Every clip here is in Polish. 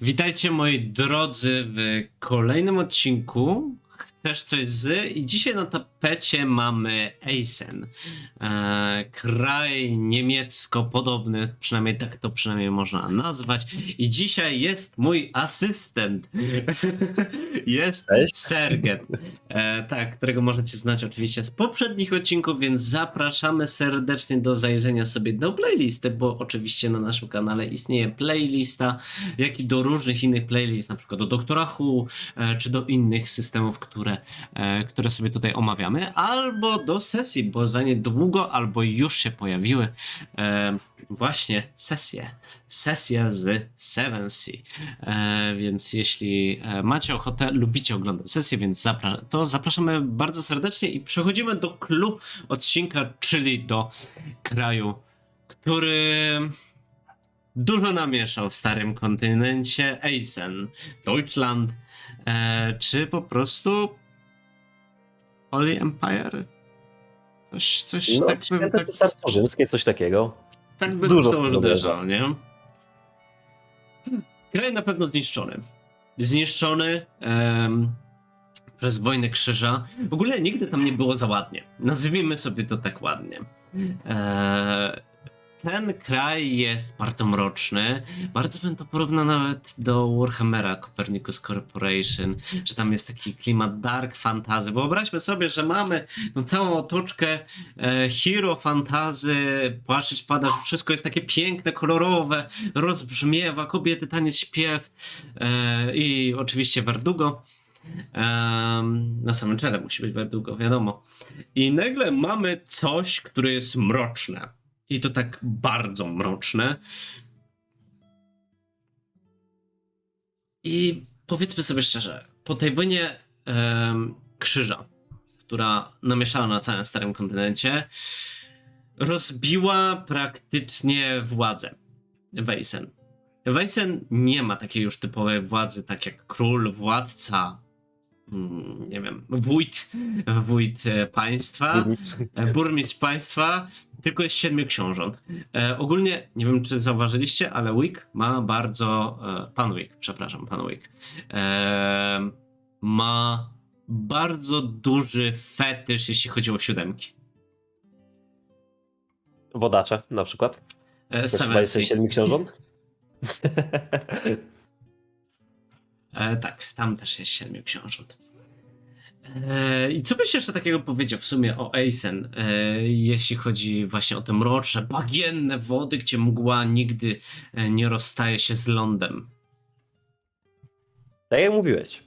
Witajcie moi drodzy w kolejnym odcinku. Chcesz coś z? I dzisiaj na tapecie mamy Eisen. E, kraj niemiecko-podobny, przynajmniej tak to przynajmniej można nazwać. I dzisiaj jest mój asystent. jest Cześć. Serget. E, tak, którego możecie znać oczywiście z poprzednich odcinków, więc zapraszamy serdecznie do zajrzenia sobie do playlisty, bo oczywiście na naszym kanale istnieje playlista, jak i do różnych innych playlist, na przykład do Doktora Who, e, czy do innych systemów, które, e, które sobie tutaj omawiamy, albo do sesji, bo za niedługo albo już się pojawiły e, właśnie sesje. Sesja z Seven Sea. E, więc jeśli macie ochotę, lubicie oglądać sesje, więc zapra- to zapraszamy bardzo serdecznie i przechodzimy do clue odcinka, czyli do kraju, który dużo namieszał w starym kontynencie Eisen, Deutschland, czy po prostu Holy Empire? Coś, coś No, tak bym tak, cesarstwo rzymskie, coś takiego. tak by dużo to uderzał, nie? Kraj na pewno zniszczony. Zniszczony przez wojnę krzyża. W ogóle nigdy tam nie było za ładnie. Nazwijmy sobie to tak ładnie. E, ten kraj jest bardzo mroczny. Bardzo bym to porównał nawet do Warhammera Copernicus Corporation, że tam jest taki klimat dark fantasy. Wyobraźmy sobie, że mamy tą całą otoczkę e, hero fantazy, płaszczyć pada, że wszystko jest takie piękne, kolorowe, rozbrzmiewa, kobiety, taniec, śpiew e, i oczywiście Verdugo. Em, na samym czele musi być Verdugo, wiadomo. I nagle mamy coś, które jest mroczne. I to tak bardzo mroczne. I powiedzmy sobie szczerze, po tej wojnie em, krzyża, która namieszała na całym starym kontynencie, rozbiła praktycznie władzę Wejsen. Wejsen nie ma takiej już typowej władzy, tak jak król, władca, mm, nie wiem, wójt, wójt państwa, Burmistrz. burmistrz państwa, tylko jest siedmiu książąt. E, ogólnie, nie wiem czy zauważyliście, ale Wick ma bardzo, e, pan Wick, przepraszam, pan Wick, e, ma bardzo duży fetysz, jeśli chodzi o siódemki. Wodacze na przykład. E, chyba jest Sea. siedmiu książąt. E, tak, tam też jest siedmiu książąt. E, I co byś jeszcze takiego powiedział w sumie o Eisen, e, jeśli chodzi właśnie o te mroczne, bagienne wody, gdzie mgła nigdy e, nie rozstaje się z lądem? tak jak mówiłeś.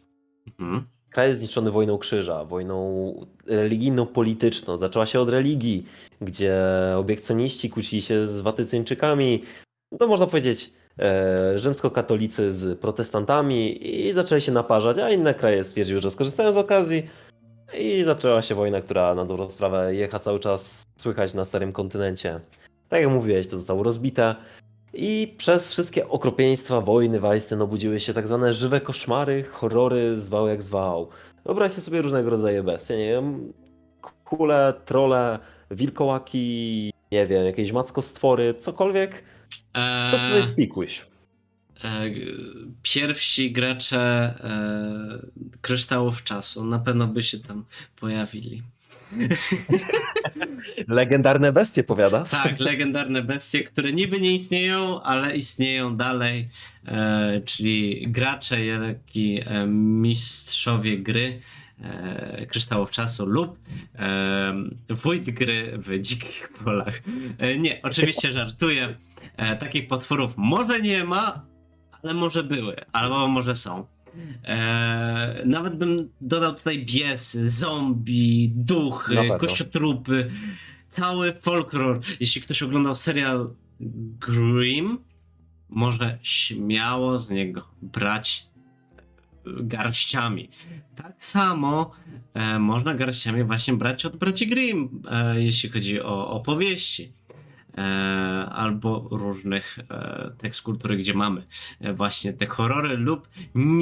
Mhm. Kraj jest zniszczony wojną krzyża, wojną religijno-polityczną. Zaczęła się od religii, gdzie obiekcjoniści kłócili się z watycyńczykami. To można powiedzieć rzymskokatolicy z protestantami i zaczęli się naparzać, a inne kraje stwierdziły, że skorzystają z okazji i zaczęła się wojna, która na dobrą sprawę jecha cały czas słychać na starym kontynencie. Tak jak mówiłeś, to zostało rozbite i przez wszystkie okropieństwa wojny w Eisen obudziły się tak zwane żywe koszmary, horrory, zwał jak zwał. Wyobraźcie sobie różnego rodzaju bestie, nie wiem, kule, trole, wilkołaki, nie wiem, jakieś mackostwory, cokolwiek, to tutaj E, spikłyś. e, g- pierwsi gracze e, kryształów czasu na pewno by się tam pojawili. Legendarne bestie, powiadasz? Tak, legendarne bestie, które niby nie istnieją, ale istnieją dalej, e, czyli gracze, jak i e, mistrzowie gry e, Kryształów Czasu lub e, wójt gry w dzikich polach. E, nie, oczywiście żartuję. E, takich potworów może nie ma, ale może były, albo może są. E, nawet bym dodał tutaj biesy, zombie, duchy, kościotrupy, cały folklor. Jeśli ktoś oglądał serial Grimm, może śmiało z niego brać garściami. Tak samo e, można garściami właśnie brać od braci Grimm, e, jeśli chodzi o opowieści. E, albo różnych e, tekst kultury, gdzie mamy e, właśnie te horrory lub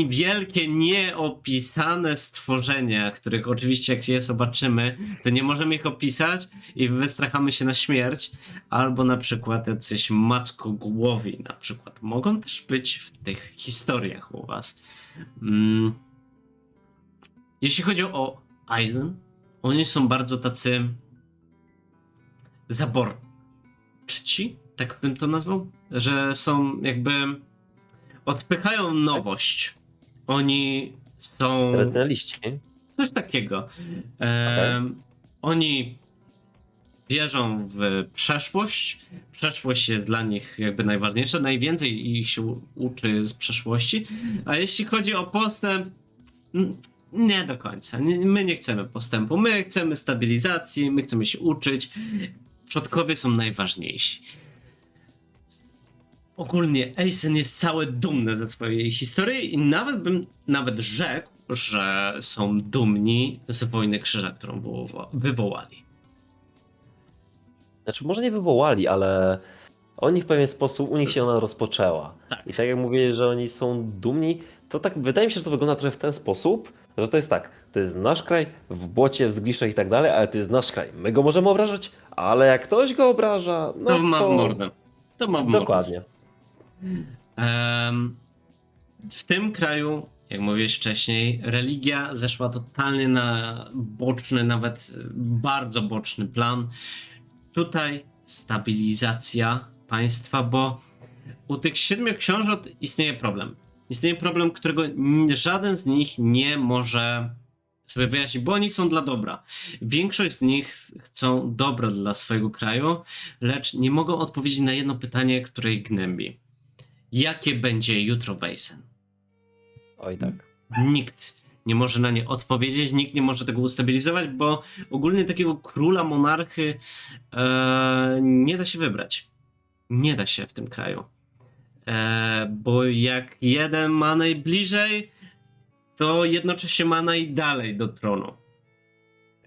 wielkie, nieopisane stworzenia, których oczywiście jak je zobaczymy, to nie możemy ich opisać i wystrachamy się na śmierć, albo na przykład jacyś mackogłowi na przykład. Mogą też być w tych historiach u was. Mm. Jeśli chodzi o Aizen, oni są bardzo tacy zaborczci, tak bym to nazwał, że są jakby odpychają nowość. Oni są Tradycjonaliści. coś takiego. Em, Oni wierzą w przeszłość. Przeszłość jest dla nich jakby najważniejsza. Najwięcej ich się uczy z przeszłości. A jeśli chodzi o postęp, nie do końca. My nie chcemy postępu. My chcemy stabilizacji, my chcemy się uczyć. Przodkowie są najważniejsi. Ogólnie Eisen jest całe dumny ze swojej historii i nawet bym nawet rzekł, że są dumni z wojny krzyża, którą wywoła- wywołali. Znaczy, może nie wywołali, ale oni w pewien sposób, u nich się ona rozpoczęła. Tak. I tak jak mówię, że oni są dumni, to tak wydaje mi się, że to wygląda trochę w ten sposób, że to jest tak, to jest nasz kraj, w błocie, w zgliszczach i tak dalej, ale to jest nasz kraj. My go możemy obrażać, ale jak ktoś go obraża, no To to... ma mordę. To ma mordę. Dokładnie. Em, w tym kraju, jak mówiłeś wcześniej, religia zeszła totalnie na boczny, nawet bardzo boczny plan. Tutaj stabilizacja państwa, bo u tych siedmiu książąt istnieje problem. Istnieje problem, którego żaden z nich nie może sobie wyjaśnić, bo oni chcą dla dobra. Większość z nich chcą dobra dla swojego kraju, lecz nie mogą odpowiedzieć na jedno pytanie, które ich gnębi jakie będzie jutro Wejsen. Oj tak. Nikt nie może na nie odpowiedzieć, nikt nie może tego ustabilizować, bo ogólnie takiego króla, monarchy e, nie da się wybrać. Nie da się w tym kraju. E, bo jak jeden ma najbliżej, to jednocześnie ma najdalej do tronu.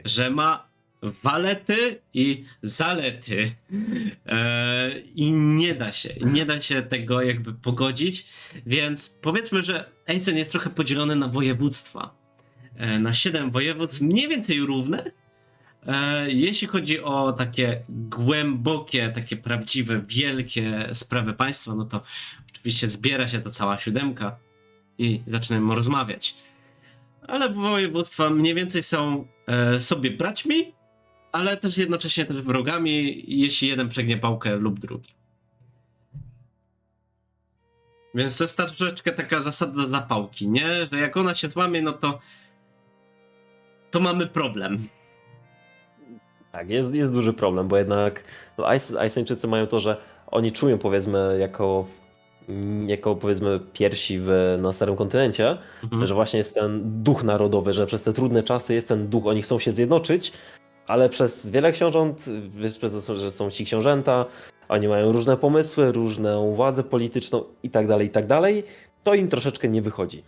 Że ma walety i zalety. E, I nie da się, nie da się tego jakby pogodzić. Więc powiedzmy, że Eisen jest trochę podzielony na województwa. E, na siedem województw, mniej więcej równe. E, jeśli chodzi o takie głębokie, takie prawdziwe, wielkie sprawy państwa, no to oczywiście zbiera się ta cała siódemka i zaczynamy rozmawiać. Ale województwa mniej więcej są e, sobie braćmi, ale też jednocześnie też wrogami, jeśli jeden przegnie pałkę lub drugi. Więc to jest ta troszeczkę taka zasada zapałki, nie? Że jak ona się złamie, no to to mamy problem. Tak, jest, jest duży problem, bo jednak no, Ajseńczycy mają to, że oni czują powiedzmy jako, jako powiedzmy pierwsi w, na Starym Kontynencie, Mhm. że właśnie jest ten duch narodowy, że przez te trudne czasy jest ten duch, oni chcą się zjednoczyć, ale przez wiele książąt, przez to, że są ci książęta, oni mają różne pomysły, różną władzę polityczną i tak dalej, i tak dalej, to im troszeczkę nie wychodzi.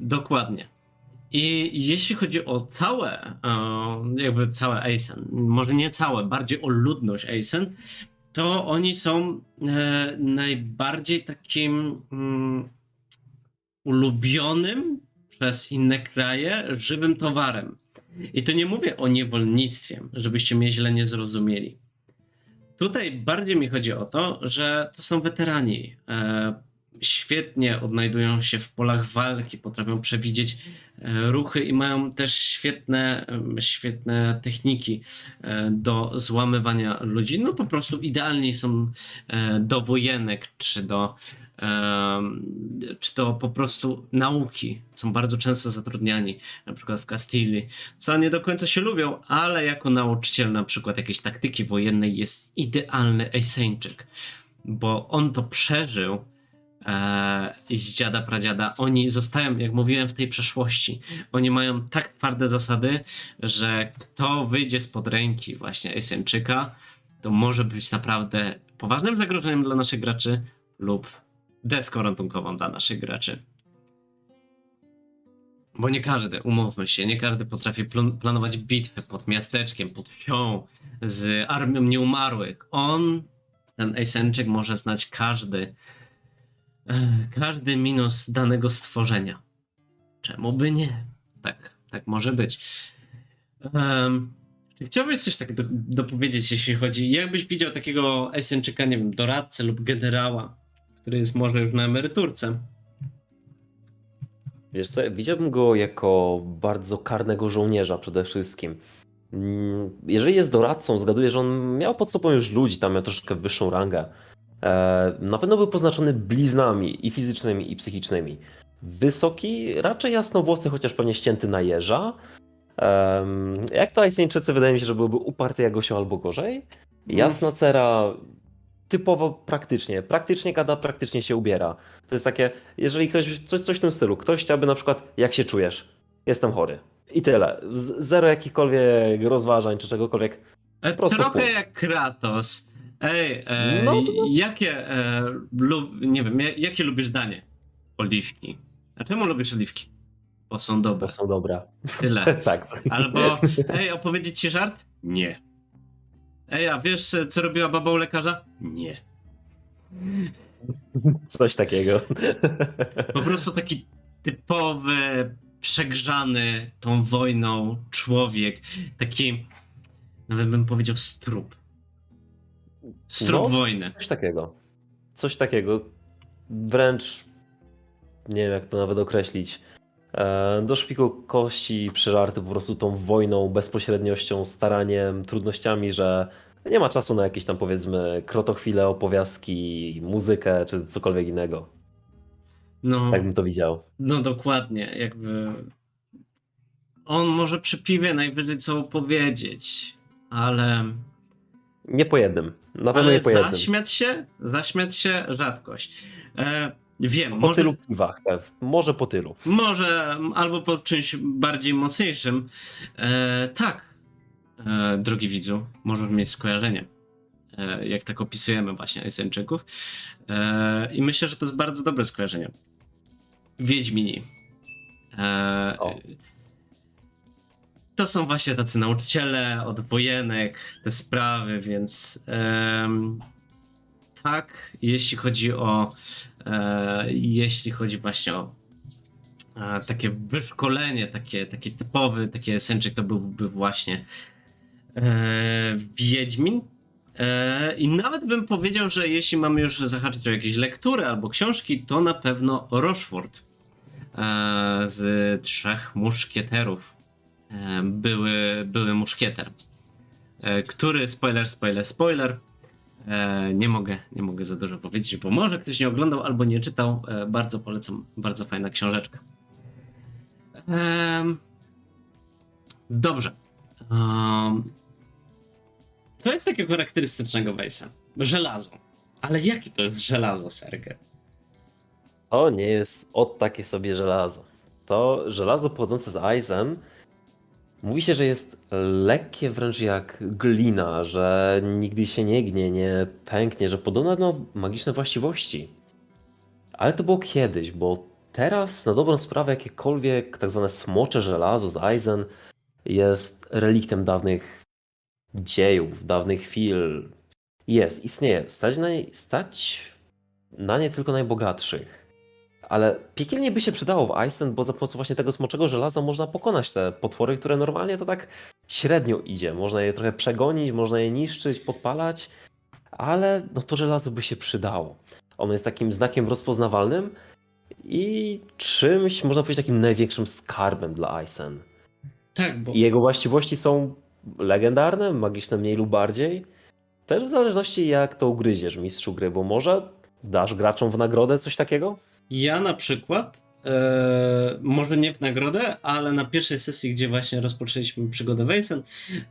Dokładnie. I jeśli chodzi o całe, e, jakby całe Eisen, może nie całe, bardziej o ludność Eisen, to oni są e, najbardziej takim mm, ulubionym przez inne kraje żywym towarem. I to nie mówię o niewolnictwie, żebyście mnie źle nie zrozumieli. Tutaj bardziej mi chodzi o to, że to są weterani. E, świetnie odnajdują się w polach walki, potrafią przewidzieć e, ruchy i mają też świetne, em, świetne techniki e, do złamywania ludzi. No po prostu idealni są e, do wojenek czy do czy to po prostu nauki. Są bardzo często zatrudniani, na przykład w Kastylii, co nie do końca się lubią, ale jako nauczyciel na przykład jakiejś taktyki wojennej jest idealny Eseńczyk, bo on to przeżył e, i z dziada pradziada. Oni zostają, jak mówiłem, w tej przeszłości. Oni mają tak twarde zasady, że kto wyjdzie spod ręki właśnie Eseńczyka, to może być naprawdę poważnym zagrożeniem dla naszych graczy lub deską ratunkową dla naszych graczy. Bo nie każdy, umówmy się, nie każdy potrafi planować bitwy pod miasteczkiem, pod wsią, z armią nieumarłych. On ten Asenczyk może znać każdy, e, każdy minus danego stworzenia. Czemu by nie? Tak, tak może być. Um, chciałbyś coś tak do, dopowiedzieć, jeśli chodzi, jakbyś widział takiego Asenczyka, nie wiem, doradcę lub generała, który jest może już na emeryturce? Wiesz co, widziałbym go jako bardzo karnego żołnierza przede wszystkim. Mm, Jeżeli jest doradcą, zgaduję, że on miał pod sobą już ludzi, tam miał troszeczkę wyższą rangę. E, Na pewno był poznaczony bliznami i fizycznymi, i psychicznymi. Wysoki, raczej jasnowłosy, chociaż pewnie ścięty na jeża. Jak to Ajseńczycy, wydaje mi się, że byłby uparty jak osioł albo gorzej. Jasna cera, typowo praktycznie. Praktycznie gada, praktycznie się ubiera. To jest takie, jeżeli ktoś, coś, coś w tym stylu, ktoś chciałby na przykład, jak się czujesz? Jestem chory. I tyle. Z, zero jakichkolwiek rozważań czy czegokolwiek. E, Prosto Trochę jak Kratos. Ej, e, No, no, jakie, e, lub, nie wiem, ja- jakie lubisz danie? Oliwki. A czemu lubisz oliwki? Bo są dobre. Bo są dobre. Tyle. tak. Albo, ej, opowiedzieć ci żart? Nie. Ej, a wiesz, co robiła baba u lekarza? Nie. Coś takiego. Po prostu taki typowy, przegrzany tą wojną człowiek. Taki, nawet bym powiedział, strup. Strup No. wojny. Coś takiego. Coś takiego. Wręcz nie wiem, jak to nawet określić. E, Do szpiku kości przeżarty po prostu tą wojną, bezpośredniością, staraniem, trudnościami, że nie ma czasu na jakieś tam powiedzmy krotochwile, opowiastki, muzykę czy cokolwiek innego. No. Tak bym to widział. No dokładnie, jakby on może przy piwie najwyżej co opowiedzieć, ale, Nie po jednym. Na pewno nie po jednym. zaśmiać się, zaśmiać się rzadkość. E, wiem, Po może, tylu piwach. Może po tylu. może albo po czymś bardziej mocniejszym. E, tak, e, drogi widzu, możesz mieć skojarzenie. E, jak tak opisujemy właśnie Eseńczyków. E, I myślę, że to jest bardzo dobre skojarzenie. Wiedźmini. E, O. to są właśnie tacy nauczyciele od wojenek, te sprawy, więc em, tak, jeśli chodzi o e, jeśli chodzi właśnie o e, takie wyszkolenie, takie, takie typowy, taki esenczyk, to byłby właśnie e, Wiedźmin. E, I nawet bym powiedział, że jeśli mamy już zahaczyć o jakieś lektury albo książki, to na pewno Rochefort e, z Trzech Muszkieterów. E, były, były muszkieter, e, który, spoiler, spoiler, spoiler, e, nie mogę, nie mogę za dużo powiedzieć, bo może ktoś nie oglądał albo nie czytał, bardzo polecam, bardzo fajna książeczka. Dobrze. Co jest takiego charakterystycznego Wejsa? Żelazo. Ale jakie to jest żelazo, Sergej? To nie jest od takie sobie żelazo. To żelazo pochodzące z Eisen mówi się, że jest lekkie wręcz jak glina, że nigdy się nie gnie, nie pęknie, że podobno ma magiczne właściwości. Ale to było kiedyś, bo teraz na dobrą sprawę jakiekolwiek tak zwane smocze żelazo z Eisen jest reliktem dawnych dziejów, dawnych chwil. Jest, istnieje. Stać na nie, stać na nie tylko najbogatszych. Ale piekielnie by się przydało w Iceland, bo za pomocą właśnie tego smoczego żelaza można pokonać te potwory, które normalnie to tak średnio idzie. Można je trochę przegonić, można je niszczyć, podpalać, ale no to żelazo by się przydało. Ono jest takim znakiem rozpoznawalnym i czymś, można powiedzieć, takim największym skarbem dla Eisen. Tak, bo I jego właściwości są legendarne, magiczne mniej lub bardziej. Też w zależności jak to ugryziesz, mistrzu gry, bo może dasz graczom w nagrodę coś takiego? Ja na przykład, e, może nie w nagrodę, ale na pierwszej sesji, gdzie właśnie rozpoczęliśmy przygodę Wejsen,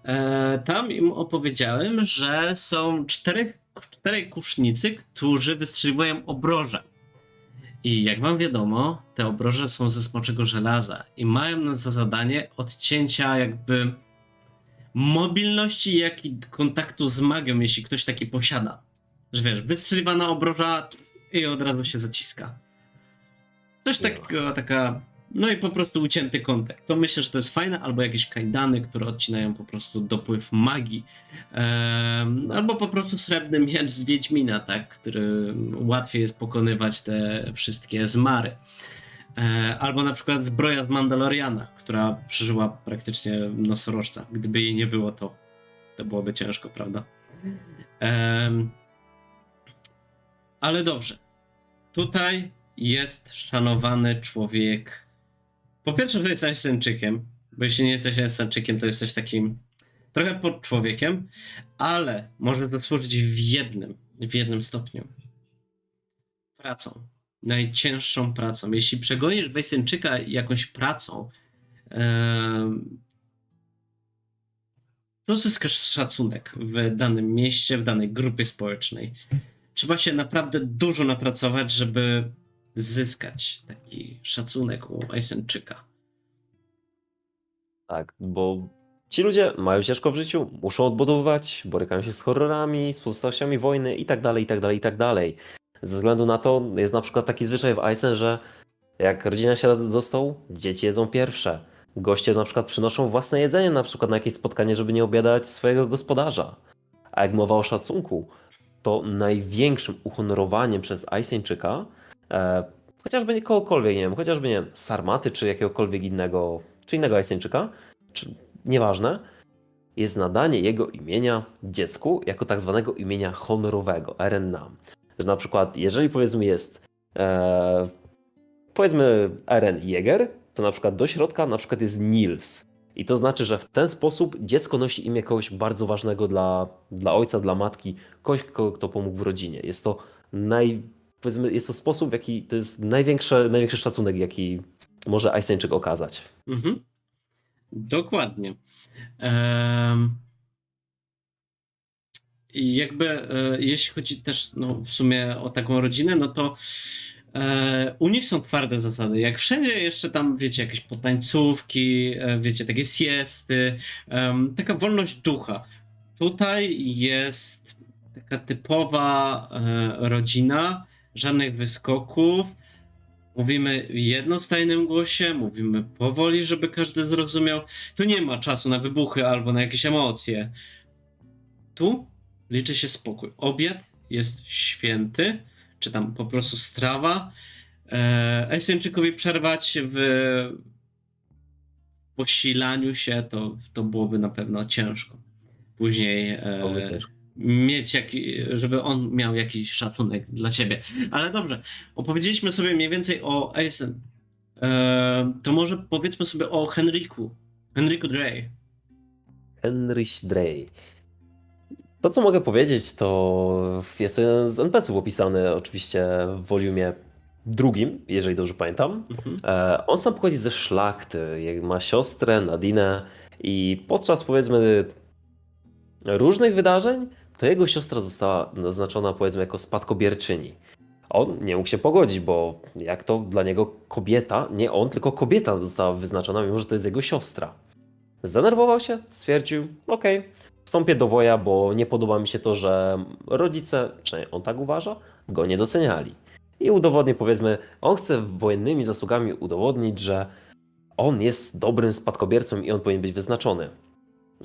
e, tam im opowiedziałem, że są czterech, czterej kusznicy, którzy wystrzeliwują obroże. I jak wam wiadomo, te obroże są ze smoczego żelaza i mają za zadanie odcięcia jakby mobilności, jak i kontaktu z magią, jeśli ktoś taki posiada. Że wiesz, wystrzeliwana obroża i od razu się zaciska. Coś takiego, taka No i po prostu ucięty kontakt. To myślę, że to jest fajne, albo jakieś kajdany, które odcinają po prostu dopływ magii. Em, albo po prostu srebrny miecz z Wiedźmina, tak, który łatwiej jest pokonywać te wszystkie zmary. E, albo na przykład zbroja z Mandaloriana, która przeżyła praktycznie nosorożca. Gdyby jej nie było, to, to byłoby ciężko, prawda? Em, ale dobrze. Tutaj jest szanowany człowiek. Po pierwsze, że jest Eseńczykiem, bo jeśli nie jesteś Eseńczykiem, to jesteś takim trochę pod człowiekiem, ale może zasłużyć w jednym, w jednym stopniu. Pracą. Najcięższą pracą. Jeśli przegonisz Wejseńczyka jakąś pracą, em, to zyskasz szacunek w danym mieście, w danej grupie społecznej. Trzeba się naprawdę dużo napracować, żeby zyskać taki szacunek u Eseńczyka. Tak, bo ci ludzie mają ciężko w życiu, muszą odbudowywać, borykają się z horrorami, z pozostałościami wojny i tak dalej, i tak dalej, i tak dalej. Ze względu na to jest na przykład taki zwyczaj w Eisen, że jak rodzina siada do stołu, dzieci jedzą pierwsze. Goście na przykład przynoszą własne jedzenie na przykład na jakieś spotkanie, żeby nie obiadać swojego gospodarza. A jak mowa o szacunku, to największym uhonorowaniem przez Aiseńczyka, e, chociażby nie kogokolwiek, nie wiem, chociażby nie Sarmaty czy jakiegokolwiek innego, czy innego Aiseńczyka, czy nieważne, jest nadanie jego imienia dziecku jako tak zwanego imienia honorowego, Eren-Nam. Że na przykład, jeżeli powiedzmy jest e, powiedzmy Eren Jäger, to na przykład do środka na przykład jest Nils. I to znaczy, że w ten sposób dziecko nosi imię kogoś bardzo ważnego dla, dla ojca, dla matki, kogoś, kogo, kto pomógł w rodzinie. Jest to naj, powiedzmy, jest to sposób, w jaki to jest największy, największy szacunek, jaki może Ajseńczyk okazać. Mhm. Dokładnie. I jakby, e, jeśli chodzi też no, w sumie o taką rodzinę, no to e, u nich są twarde zasady. Jak wszędzie jeszcze tam, wiecie, jakieś potańcówki, e, wiecie, takie siesty, taka wolność ducha. Tutaj jest taka typowa rodzina, żadnych wyskoków. Mówimy w jednostajnym głosie, mówimy powoli, żeby każdy zrozumiał. Tu nie ma czasu na wybuchy albo na jakieś emocje. Tu liczy się spokój. Obiad jest święty, czy tam po prostu strawa. E, Eseńczykowi przerwać w posilaniu się, to, to byłoby na pewno ciężko. Później e. mieć jaki, żeby on miał jakiś szacunek dla ciebie. Ale dobrze, opowiedzieliśmy sobie mniej więcej o Eisen. E, to może powiedzmy sobie o Henryku. Henryku Dre. Henryś Drey. To, co mogę powiedzieć, to jest jeden z NPC-ów opisany oczywiście w volumie drugim, jeżeli dobrze pamiętam. Mhm. E, On sam pochodzi ze szlachty, ma siostrę Nadinę i podczas powiedzmy różnych wydarzeń, to jego siostra została naznaczona powiedzmy jako spadkobierczyni. On nie mógł się pogodzić, bo jak to dla niego kobieta, nie on, tylko kobieta została wyznaczona, mimo że to jest jego siostra. Zdenerwował się, stwierdził, okej, wstąpię do woja, bo nie podoba mi się to, że rodzice, czy on tak uważa, go nie doceniali. I udowodni, powiedzmy, on chce wojennymi zasługami udowodnić, że on jest dobrym spadkobiercą i on powinien być wyznaczony.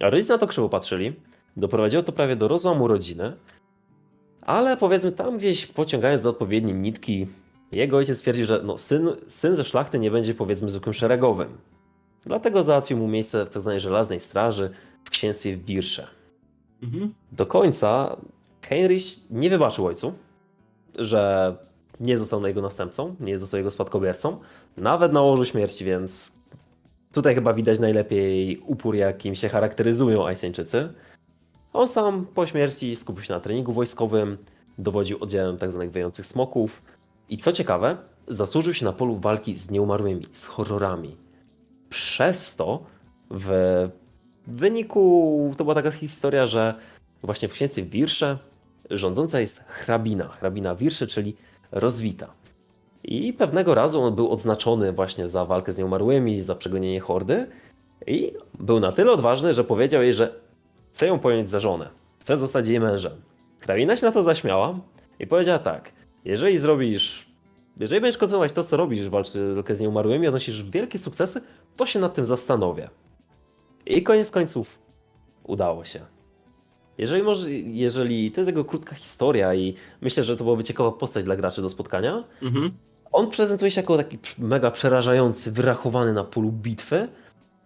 A rodzice na to krzywo patrzyli, doprowadziło to prawie do rozłamu rodziny, ale powiedzmy tam gdzieś pociągając za odpowiednie nitki, jego ojciec stwierdził, że no, syn, syn ze szlachty nie będzie powiedzmy zwykłym szeregowym. Dlatego załatwił mu miejsce w tzw. żelaznej straży w księstwie Wirsze. Mhm. Do końca Heinrich nie wybaczył ojcu, że nie został na jego następcą, nie został jego spadkobiercą, nawet na łożu śmierci, więc tutaj chyba widać najlepiej upór, jakim się charakteryzują Ajseńczycy. On sam po śmierci skupił się na treningu wojskowym, dowodził oddziałem tzw. wyjących smoków i co ciekawe, zasłużył się na polu walki z nieumarłymi, z horrorami. Przez to w wyniku to była taka historia, że właśnie w księstwie Wirsze rządząca jest hrabina, hrabina Wirsze, czyli rozwita. I pewnego razu on był odznaczony właśnie za walkę z nieumarłymi, za przegonienie hordy i był na tyle odważny, że powiedział jej, że chce ją pojąć za żonę, chce zostać jej mężem. Hrabina się na to zaśmiała i powiedziała tak, jeżeli zrobisz jeżeli będziesz kontynuować to, co robisz, walczysz trochę z nieumarłymi, odnosisz wielkie sukcesy, to się nad tym zastanowię. I koniec końców udało się. Jeżeli, może, jeżeli to jest jego krótka historia i myślę, że to byłoby ciekawa postać dla graczy do spotkania, Mhm. on prezentuje się jako taki mega przerażający, wyrachowany na polu bitwy.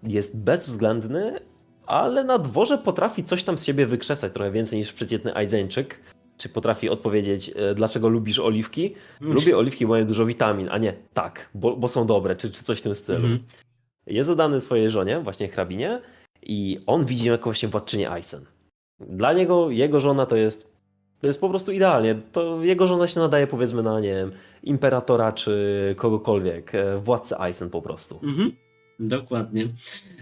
Jest bezwzględny, ale na dworze potrafi coś tam z siebie wykrzesać trochę więcej niż przeciętny Ajzeńczyk. Czy potrafi odpowiedzieć, e, dlaczego lubisz oliwki? Lubię oliwki, mają dużo witamin, a nie tak, bo, bo są dobre, czy, czy coś w tym stylu. Mhm. Jest zadany swojej żonie, właśnie hrabinie, i on widzi ją jako właśnie władczynię Aysen. Dla niego jego żona to jest, to jest po prostu idealnie. To jego żona się nadaje powiedzmy na, nie wiem, imperatora czy kogokolwiek, e, władcę Aysen po prostu. Mhm. Dokładnie.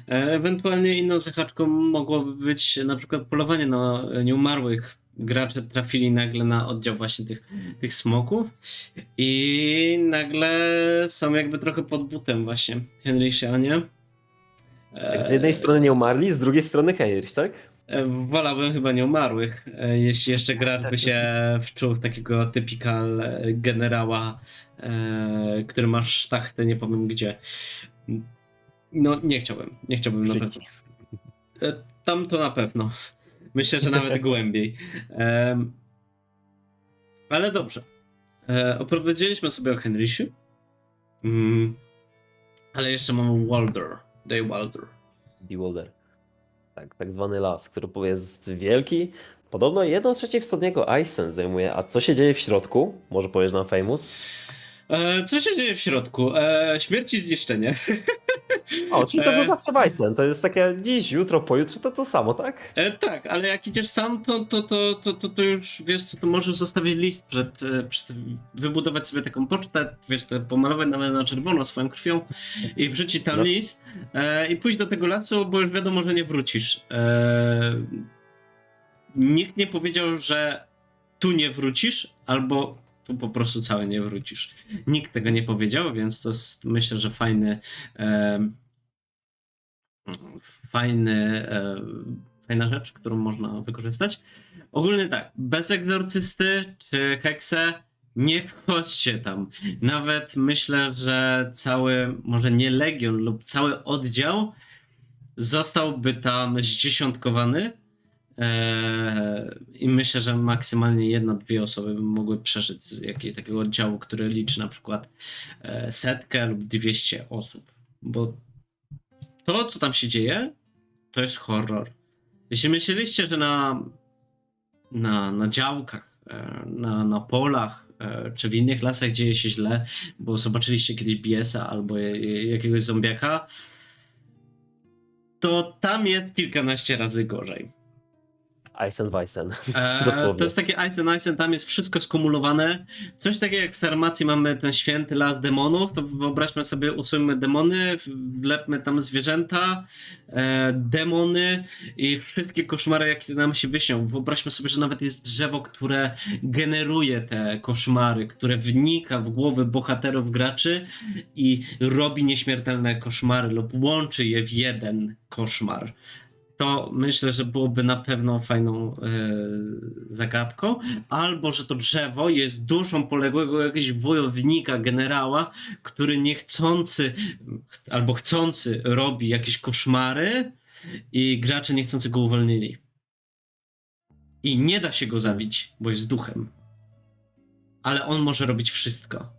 E, Ewentualnie inną zahaczką mogłoby być na przykład polowanie na nieumarłych. Gracze trafili nagle na oddział właśnie tych, tych smoków i nagle są jakby trochę pod butem właśnie Henrysianie. Tak, z jednej strony nie umarli, z drugiej strony Heinrich, tak? E, Wolałbym chyba nieumarłych, e, jeśli jeszcze gracz by się wczuł w takiego typikal e, generała, e, który ma sztachtę, nie powiem gdzie. No, nie chciałbym, nie chciałbym na pewno. E, Tam to na pewno. Myślę, że nawet głębiej. Em, ale dobrze. E, opowiedzieliśmy sobie o Henrysiu. Mm, ale jeszcze mamy Walder. Day Walder. Bewilder. Tak, tak zwany las, który jest wielki. Podobno 1 trzecie wschodniego Aysen zajmuje. A co się dzieje w środku? Może powiesz nam Famous? E, co się dzieje w środku? E, śmierć i zniszczenie. O, czyli to E. zawsze Aysen. To jest takie dziś, jutro, pojutrze, to to samo, tak? E, tak, ale jak idziesz sam, to, to, to, to, to, to już wiesz co, to możesz zostawić list przed, e, przed wybudować sobie taką pocztę, wiesz, te pomalować nawet na czerwono swoją krwią i wrzucić tam No. list e, i pójść do tego lasu, bo już wiadomo, że nie wrócisz. E, nikt nie powiedział, że tu nie wrócisz, albo tu po prostu całe nie wrócisz. Nikt tego nie powiedział, więc to jest myślę, że fajny e, fajny, e, fajna rzecz, którą można wykorzystać. Ogólnie tak, bez egzorcysty czy hekse nie wchodźcie tam. Nawet myślę, że cały, może nie legion lub cały oddział zostałby tam zdziesiątkowany. E, I myślę, że maksymalnie jedna, dwie osoby by mogły przeżyć z jakiegoś takiego oddziału, który liczy na przykład e, setkę lub 200 osób. Bo to, co tam się dzieje, to jest horror. Jeśli myśleliście, że na, na, na działkach, e, na, na polach, czy w innych lasach dzieje się źle, bo zobaczyliście kiedyś biesa albo jakiegoś zombiaka, to tam jest kilkanaście razy gorzej. Aysen Weissen. Dosłownie. To jest takie Eisen Eisen, tam jest wszystko skumulowane. Coś takiego jak w Sarmacji mamy ten święty las demonów, to wyobraźmy sobie, usuńmy demony, wlepmy tam zwierzęta, e, demony i wszystkie koszmary, jakie nam się wyśnią. Wyobraźmy sobie, że nawet jest drzewo, które generuje te koszmary, które wnika w głowy bohaterów graczy i robi nieśmiertelne koszmary lub łączy je w jeden koszmar to myślę, że byłoby na pewno fajną e, zagadką. Albo, że to drzewo jest duszą poległego jakiegoś wojownika, generała, który niechcący ch- albo chcący robi jakieś koszmary i gracze niechcący go uwolnili. I nie da się go zabić, bo jest duchem. Ale on może robić wszystko.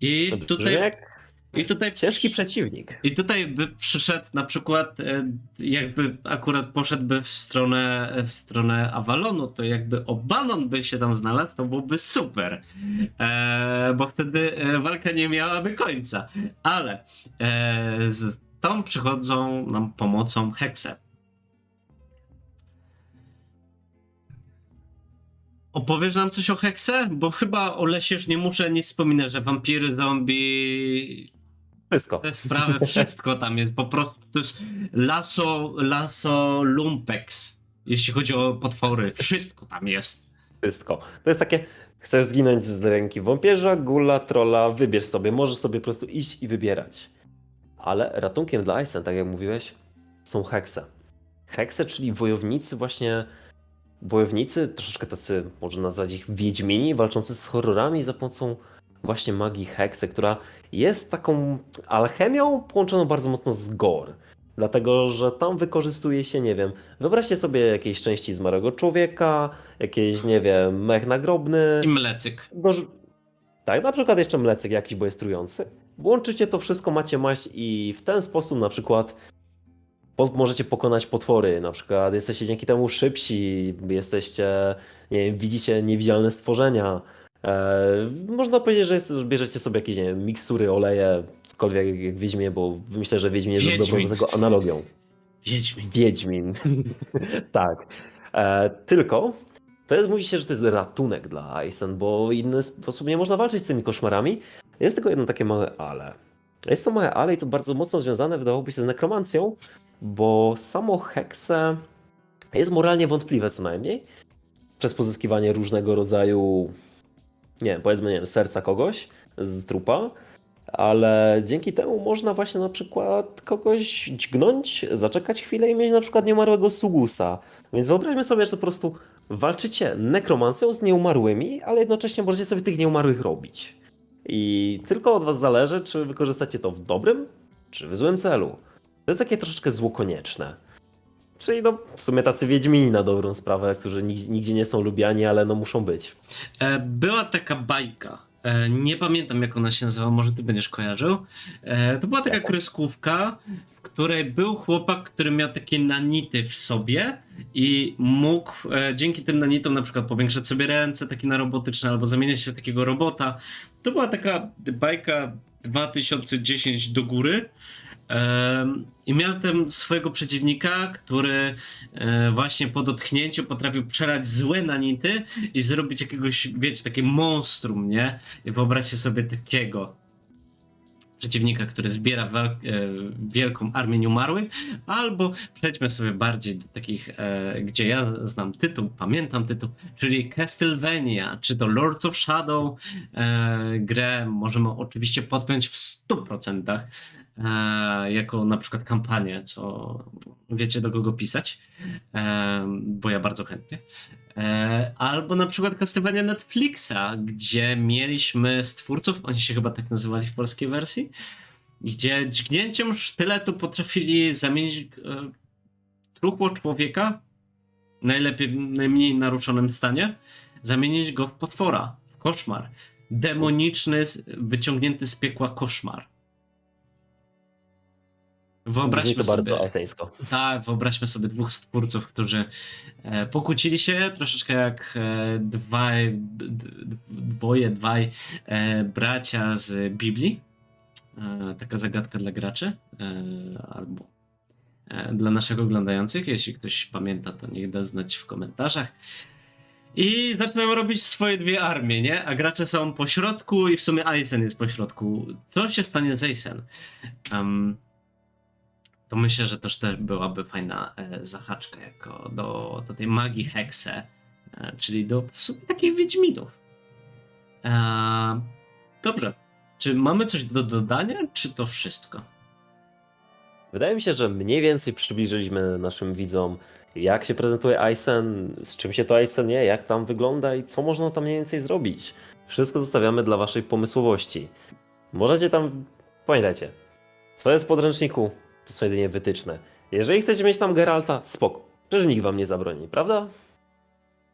I tutaj, i tutaj ciężki przeciwnik. i tutaj by przyszedł na przykład, e, jakby akurat poszedłby w stronę, w stronę Avalonu, to jakby Obanon by się tam znalazł, to byłoby super. E, bo wtedy e, walka nie miałaby końca. Ale e, z tą przychodzą nam pomocą Hexe. Opowiesz nam coś o Hexe? Bo chyba o lesie już nie muszę nic wspominać, że wampiry, zombie, Wszystko. te sprawy, wszystko tam jest, po prostu to jest laso, laso lumpex, jeśli chodzi o potwory, wszystko tam jest. Wszystko. To jest takie, chcesz zginąć z ręki wampierza, gula, trolla, wybierz sobie. Możesz sobie po prostu iść i wybierać. Ale ratunkiem dla Aysen, tak jak mówiłeś, są hekse. Hekse, czyli wojownicy właśnie wojownicy, troszeczkę tacy, można nazwać ich wiedźmini, walczący z horrorami za pomocą właśnie magii heksy, która jest taką alchemią połączoną bardzo mocno z gore. Dlatego, że tam wykorzystuje się, nie wiem, wyobraźcie sobie jakieś części zmarłego człowieka, jakieś, nie wiem, mech nagrobny. I mlecyk. Dorz- tak, na przykład jeszcze mlecek jakiś, bo jest trujący. Łączycie to wszystko, macie maść i w ten sposób na przykład po- możecie pokonać potwory. Na przykład jesteście dzięki temu szybsi, jesteście, nie wiem, widzicie niewidzialne stworzenia. E, można powiedzieć, że jest, bierzecie sobie jakieś, nie wiem, mikstury, oleje, cokolwiek jak, jak Wiedźmie, bo myślę, że Wiedźmin jest dobrą do tego analogią. Wiedźmin. Wiedźmin. tak. E, tylko to jest, mówi się, że to jest ratunek dla Aysen, bo inny sposób nie można walczyć z tymi koszmarami. Jest tylko jedno takie małe ale. Jest to małe ale i to bardzo mocno związane wydawałoby się z nekromancją, bo samo hekse jest moralnie wątpliwe co najmniej. Przez pozyskiwanie różnego rodzaju, nie powiedzmy, nie wiem, serca kogoś z trupa, ale dzięki temu można właśnie na przykład kogoś dźgnąć, zaczekać chwilę i mieć na przykład nieumarłego Sugusa. Więc wyobraźmy sobie, że po prostu walczycie nekromancją z nieumarłymi, ale jednocześnie możecie sobie tych nieumarłych robić. I tylko od was zależy, czy wykorzystacie to w dobrym, czy w złym celu. To jest takie troszeczkę zło konieczne. Czyli no, w sumie tacy wiedźmini na dobrą sprawę, którzy nigdzie, nie są lubiani, ale no muszą być. E, była taka bajka. E, nie pamiętam jak ona się nazywa, może ty będziesz kojarzył. E, to była taka kreskówka, w której był chłopak, który miał takie nanity w sobie i mógł dzięki tym nanitom na przykład powiększać sobie ręce takie na robotyczne albo zamieniać się w takiego robota. To była taka bajka 2010 do góry. I miał tam swojego przeciwnika, który e, właśnie po dotknięciu potrafił przelać złe nanity i zrobić jakiegoś, wiecie, takie monstrum, nie? I wyobraźcie sobie takiego przeciwnika, który zbiera e, wielką armię nieumarłych, albo przejdźmy sobie bardziej do takich, e, gdzie ja znam tytuł, pamiętam tytuł, czyli Castlevania, czy to Lords of Shadow, grę możemy oczywiście podpiąć w 100%, e, jako na przykład kampanię, co wiecie do kogo pisać, e, bo ja bardzo chętnie. E, albo na przykład Castlevania Netflixa, gdzie mieliśmy stwórców, oni się chyba tak nazywali w polskiej wersji, gdzie dźgnięciem sztyletu potrafili zamienić e, truchło człowieka, najlepiej w najmniej naruszonym stanie, zamienić go w potwora, w koszmar. Demoniczny, wyciągnięty z piekła koszmar. Brzmi Wyobraźmy to bardzo sobie, eseńsko. tak, wyobraźmy sobie dwóch stwórców, którzy e, pokłócili się troszeczkę jak e, dwaj, dwoje, dwaj e, bracia z Biblii. E, taka zagadka dla graczy e, albo e, dla naszych oglądających. Jeśli ktoś pamięta, to niech da znać w komentarzach. I zaczynają robić swoje dwie armie, nie? A gracze są po środku i w sumie Aysen jest po środku. Co się stanie z Aysen? Em, to myślę, że też też byłaby fajna e, zahaczka jako do, do tej magii Hexe, e, czyli do w sumie takich Wiedźminów. E, dobrze. Czy mamy coś do dodania, czy to wszystko? Wydaje mi się, że mniej więcej przybliżyliśmy naszym widzom, jak się prezentuje Aysen, z czym się to Aysen je, jak tam wygląda i co można tam mniej więcej zrobić. Wszystko zostawiamy dla waszej pomysłowości. Możecie tam, pamiętajcie, co jest w podręczniku, to są jedynie wytyczne. Jeżeli chcecie mieć tam Geralta, spoko. Przecież nikt wam nie zabroni, prawda?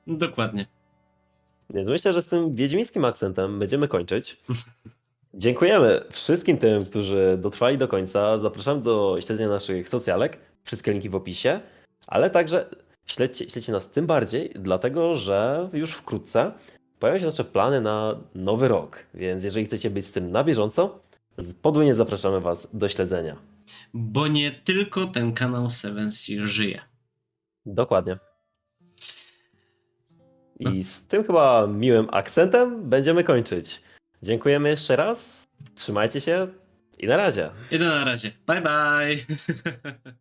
Dokładnie. Więc myślę, że z tym wiedźmińskim akcentem będziemy kończyć. Dziękujemy wszystkim tym, którzy dotrwali do końca. Zapraszam do śledzenia naszych socjalek. Wszystkie linki w opisie. Ale także śledźcie, śledźcie nas tym bardziej, dlatego że już wkrótce pojawią się nasze plany na nowy rok. Więc jeżeli chcecie być z tym na bieżąco, podwójnie zapraszamy Was do śledzenia. Bo nie tylko ten kanał 7C żyje. Dokładnie. I z tym chyba miłym akcentem będziemy kończyć. Dziękujemy jeszcze raz. Trzymajcie się i na razie. I to na razie. Bye bye.